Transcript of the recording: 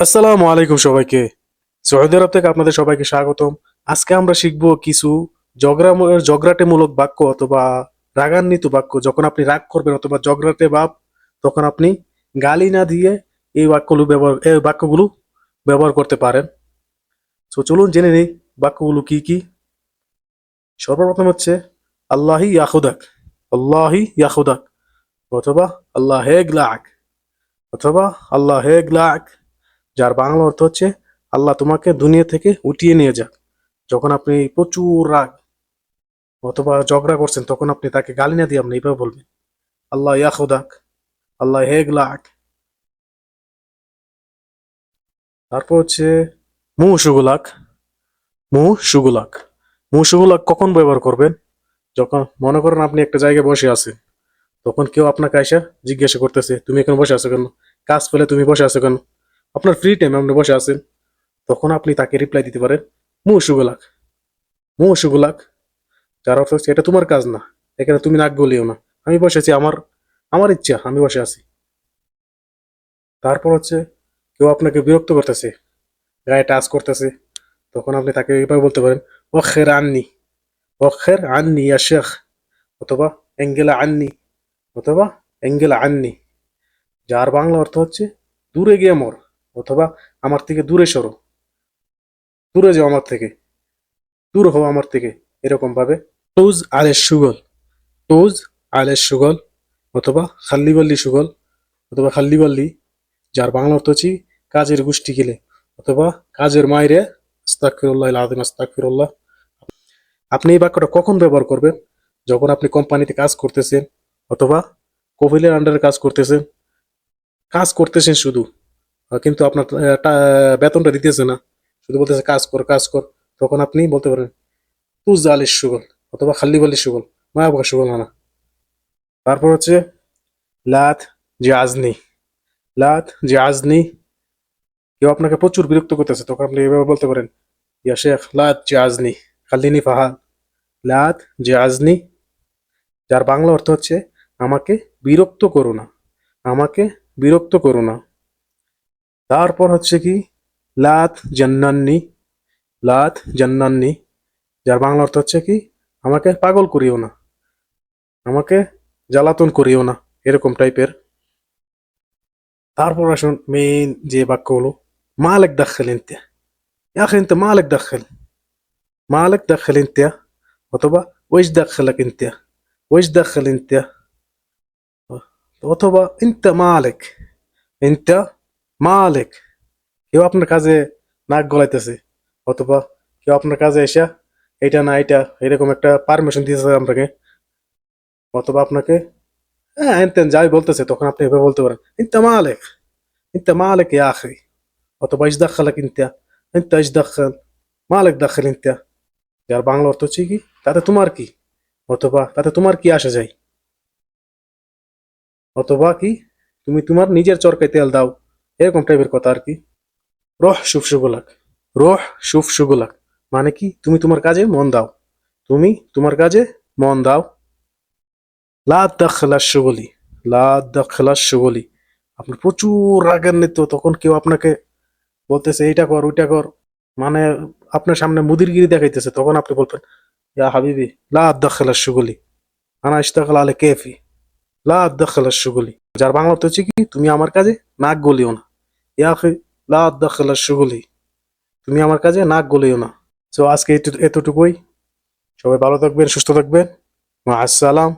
আসসালামু আলাইকুম সবাইকে। সৌদি আরব থেকে আপনাদের সবাইকে স্বাগতম। আজকে আমরা শিখব কিছু জগরা জগরাটেমূলক বাক্য অথবা রাগান্বিত বাক্য। যখন আপনি রাগ করবেন অথবা জগরাটে ভাব, তখন আপনি গালি না দিয়ে এই বাক্যগুলো ব্যবহার এই বাক্যগুলো ব্যবহার করতে পারেন। তো চলুন জেনে নিই বাক্যগুলো কি কি। সর্বপ্রথম হচ্ছে, আল্লাহি ইয়াহুদাক আল্লাহি ইয়াহুদাক অথবা, আল্লাহ হেগলাক। অথবা, আল্লাহ হেগলাক। যার বাংলা অর্থ হচ্ছে, আল্লাহ তোমাকে দুনিয়া থেকে উঠিয়ে নিয়ে যাক। যখন আপনি প্রচুর রাগ অথবা ঝগড়া করছেন, তখন আপনি তাকে গালি না দিয়ে আপনি এইভাবে বলবেন, আল্লাহ ইয়াহুদাক আল্লাহ হেগলাক তারপর হচ্ছে মু সুগুলাক মু সুগুলাক। মু সুগুলাক কখন ব্যবহার করবেন? যখন মনে করেন আপনি একটা জায়গায় বসে আছেন, তখন কেউ আপনাকে এসে জিজ্ঞাসা করতেছে, তুমি এখানে বসে আছো কেন? কাজ পেলে তুমি বসে আছো কেন? আপনার ফ্রি টাইম আপনি বসে আছেন তখন আপনি তাকে রিপ্লাই দিতে পারেন, মু সুগুলাক মু সুগুলাক যার অর্থ হচ্ছে, এটা তোমার কাজ না, এখানে তুমি নাক গলিও না। আমি বসে আছি আমার আমার ইচ্ছা, আমি বসে আছি। তারপর হচ্ছে, কেউ আপনাকে বিরক্ত করতেছে, গায়ে টাচ করতেছে, তখন আপনি তাকে এইভাবে বলতে পারেন ওখের আননি ওখের আননি ইয়া শেখ, অথবা, এঙ্গেলা আননি, অথবা, এঙ্গেলা আননি, যার বাংলা অর্থ হচ্ছে, দূরে গিয়ে মর। অথবা আমার থেকে দূরে সরো। দূরে যাও আমার থেকে। দূর হও আমার থেকে। এরকম ভাবে টুজ আলের সুগল। টুজ আলের সুগল অথবা খাল্লিবাল্লি সুগল অথবা খাল্লিবাল্লি, যার বাংলা অর্থ হচ্ছে কাজের গোষ্ঠী গেলে অথবা কাজের মায়েরে আস্তাকফিরুল্লাহ আদিম আস্তাকফিরুল্লাহ আপনি এই বাক্যটা কখন ব্যবহার করবেন? যখন আপনি কোম্পানিতে কাজ করতেছেন অথবা কোভিলের আন্ডারে কাজ করতেছেন। কাজ করতেছেন শুধু। কিন্তু আপনার বেতনটা দিতেছে না। শুধু বলতেছে, কাজ কর কাজ কর। তখন আপনি বলতে পারেন, তুজ আলিস সুগল অথবা খাল্লি বালিশ সুগল, মায়া মায়াবকা সুগল আনা তারপর হচ্ছে, লাত যে আজনি লাত যে আজনি কেউ আপনাকে প্রচুর বিরক্ত করতেছে, তখন আপনি এভাবে বলতে পারেন, ইয়া শেখ, লাত যে আজনি খাল্লিনি ফাহাল। লাত যে আজনি যার বাংলা অর্থ হচ্ছে, আমাকে বিরক্ত করো না, আমাকে বিরক্ত করো না। তারপর হচ্ছে কি? লাত জান্নান্নি লাত জান্নান্নি, যার বাংলা অর্থ হচ্ছে কি? আমাকে পাগল করিও না, আমাকে জ্বালাতন করিও না, এরকম টাইপের তারপর আসুন মেইন যে বাক্য হলো মালেক দাখেল ইন্তে, ইয়াখ ইন্তে মালেক দাখেল মালেক দাখেল ইন্তে, অথবা ওইশ দাখেলাক ইন্তে ওইশ দাখেল ইন্তে, অথবা ইন্তে মালেক, ইন্তে মালেক, কেউ আপনার কাজে নাক গলাইতেছে, অথবা কেউ আপনার কাজে এসে এটা না এটা এরকম একটা পারমিশন দিতেছে আপনাকে, অথবা আপনাকে হ্যাঁ এনতেন যাই বলতেছে, তখন আপনি এভাবে বলতে পারেন, ইন্তা মালেক ইন্তা মালেক ইয়া আখি অথবা ইস দাখালাক ইন্তা ইন্তা ইস দাখাল মালেক দাখাল ইন্তা যার বাংলা অর্থ হচ্ছে কি, তাতে তোমার কি, অথবা তাতে তোমার কি আসা যায়, অথবা কি, তুমি তোমার নিজের চরকায় তেল দাও এরকম টাইপের কথা আর কি? রহ শুভ শুভলাক রহ শুভ শুভলাক মানে কি? তুমি তোমার কাজে মন দাও। তুমি তোমার কাজে মন দাও। লা দাখলা সুগলি লা দাখলা সুগলি আপনার প্রচুর রাগান্বিত তখন কেউ আপনাকে বলতেছে, এইটা কর, ওইটা কর। মানে আপনার সামনে মুদিরগিরি দেখাইতেছে। তখন আপনি বলবেন, ইয়া হাবিবি, লা দাখলা সুগলি আনা ইস্তাকল আলে কেফি। লা দাখলা সুগলি যার বাংলা হচ্ছে কি, তুমি আমার কাজে নাক গলিও না। ইয়া আখি, লা সুগলি তুমি আমার কাজে নাক গলিও না। তো আজকে এতটুকুই। সবাই ভালো থাকবেন, সুস্থ থাকবেন। আসসালাম।